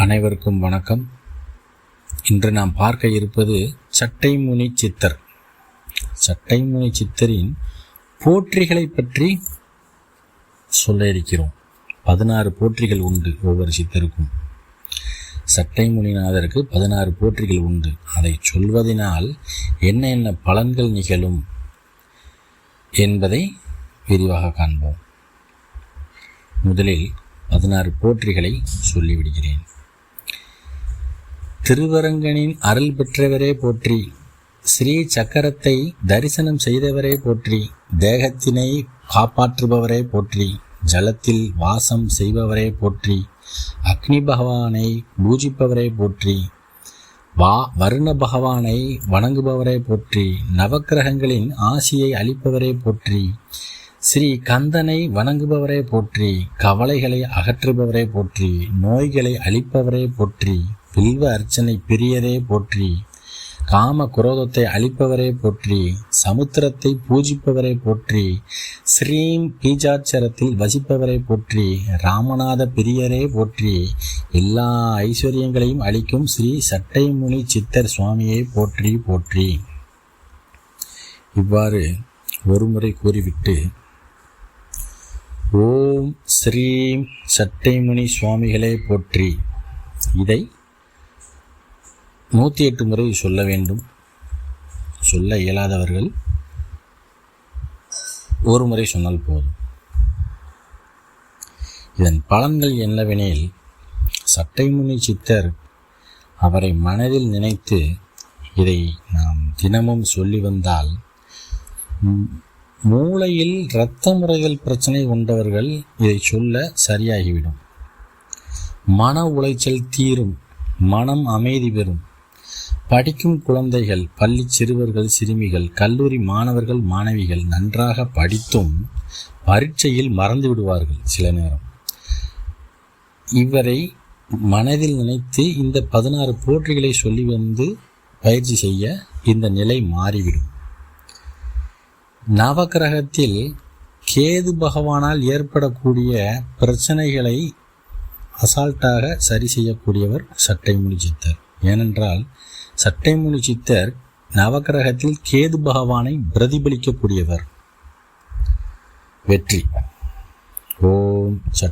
அனைவருக்கும் வணக்கம். இன்று நாம் பார்க்க இருப்பது சட்டைமுனி சித்தர். சட்டைமுனி சித்தரின் போற்றிகளை பற்றி சொல்ல இருக்கிறோம் பதினாறு போற்றிகள் உண்டு ஒவ்வொரு சித்தருக்கும். சட்டைமுனிநாதருக்கு பதினாறு போற்றிகள் உண்டு. அதை சொல்வதனால் என்ன என்ன பலன்கள் நிகழும் என்பதை விரிவாக காண்போம். முதலில் பதினாறு போற்றிகளை சொல்லிவிடுகிறேன். திருவரங்கனின் அருள் பெற்றவரே போற்றி. ஸ்ரீ சக்கரத்தை தரிசனம் செய்தவரே போற்றி. தேகத்தினை காப்பாற்றுபவரே போற்றி. ஜலத்தில் வாசம் செய்பவரே போற்றி. அக்னி பகவானை பூஜிப்பவரே போற்றி. வா வருண பகவானை வணங்குபவரே போற்றி. நவக்கிரகங்களின் ஆசியை அளிப்பவரே போற்றி. ஸ்ரீ கந்தனை வணங்குபவரே போற்றி. கவலைகளை அகற்றுபவரே போற்றி. நோய்களை அழிப்பவரே போற்றி. பில்வ அர்ச்சனை பிரியரே போற்றி காம குரோதத்தை அழிப்பவரே போற்றி சமுத்திரத்தை பூஜிப்பவரே போற்றி ஸ்ரீம் பீஜாட்சரத்தில் வசிப்பவரை போற்றி ராமநாத பிரியரே போற்றி எல்லா ஐஸ்வர்யங்களையும் அளிக்கும் ஸ்ரீ சட்டைமுனி சித்தர் சுவாமியை போற்றி போற்றி. இவ்வாறு ஒருமுறை கூறிவிட்டு ஓம் ஸ்ரீம் சட்டைமுனி சுவாமிகளே போற்றி. இதை நூற்றி எட்டு முறை சொல்ல வேண்டும். சொல்ல இயலாதவர்கள் ஒரு முறை சொன்னால் போதும். இதன் பலன்கள் என்னவெனில் சட்டைமுனி சித்தர் அவரை மனதில் நினைத்து இதை நாம் தினமும் சொல்லி வந்தால் மூளையில் இரத்த முறைகள் பிரச்சனை கொண்டவர்கள் இதை சொல்ல சரியாகிவிடும். மன உளைச்சல் தீரும் மனம் அமைதி பெறும். படிக்கும் குழந்தைகள் பள்ளி சிறுவர்கள் சிறுமிகள் கல்லூரி மாணவர்கள் மாணவிகள் நன்றாக படித்தும் பரீட்சையில் மறந்து விடுவார்கள் சில நேரம். இவரை மனதில் நினைத்து இந்த பதினாறு போற்றிகளை சொல்லி வந்து பயிற்சி செய்ய இந்த நிலை மாறிவிடும். நவகிரகத்தில் கேது பகவானால் ஏற்படக்கூடிய பிரச்சனைகளை அசால்ட்டாக சரி செய்யக்கூடியவர் சட்டை சித்தர் ஏனென்றால் சட்டைமுனி சித்தர் நவகிரகத்தில் கேது பகவானை பிரதிபலிக்கக்கூடியவர். வெற்றி. ஓம் சட்